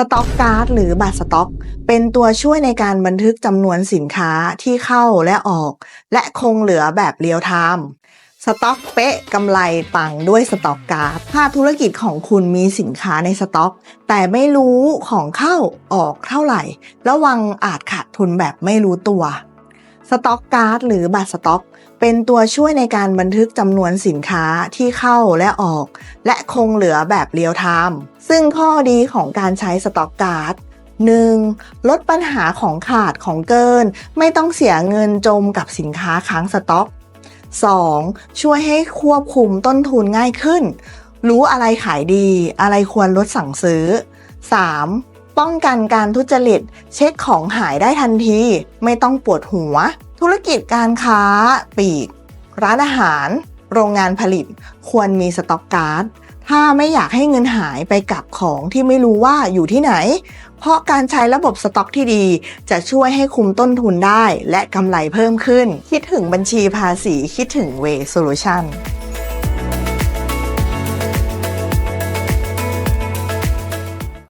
สต็อกการ์ดหรือบัตรสต็อก เป็นตัวช่วยในการบันทึกจำนวนสินค้าที่เข้าและออก และคงเหลือแบบเรียลไทม์สต็อกเป๊ะกำไรปังด้วยสต็อกการ์ดถ้าธุรกิจของคุณมีสินค้าในสต็อก แต่ไม่รู้ของเข้าออกเท่าไหร่ ระวังอาจขาดทุนแบบไม่รู้ตัว สต็อกการ์ดหรือบัตรสต็อก เป็นตัวช่วยในการบันทึกจำนวนสินค้าที่เข้าและออก และคงเหลือแบบเรียลไทม์ซึ่งข้อดีของการใช้สต็อกการ์ด 1. ลดปัญหาของขาดของเกิน ไม่ต้องเสียเงินจมกับสินค้าค้างสต็อก 2. ช่วยให้ควบคุมต้นทุนง่ายขึ้น รู้อะไรขายดี อะไรควรลดสั่งซื้อ 3. ป้องกันการทุจริต เช็คของหายได้ทันที ไม่ต้องปวดหัว ธุรกิจการค้า ปีก ร้านอาหาร โรงงานผลิต ควรมีสต็อกการ์ดถ้าไม่อยากให้เงินหายไปกับของที่ไม่รู้ว่าอยู่ที่ไหน เพราะการใช้ระบบสต็อกที่ดี จะช่วยให้คุมต้นทุนได้ และกำไรเพิ่มขึ้น คิดถึงบัญชีภาษีคิดถึง Way Solution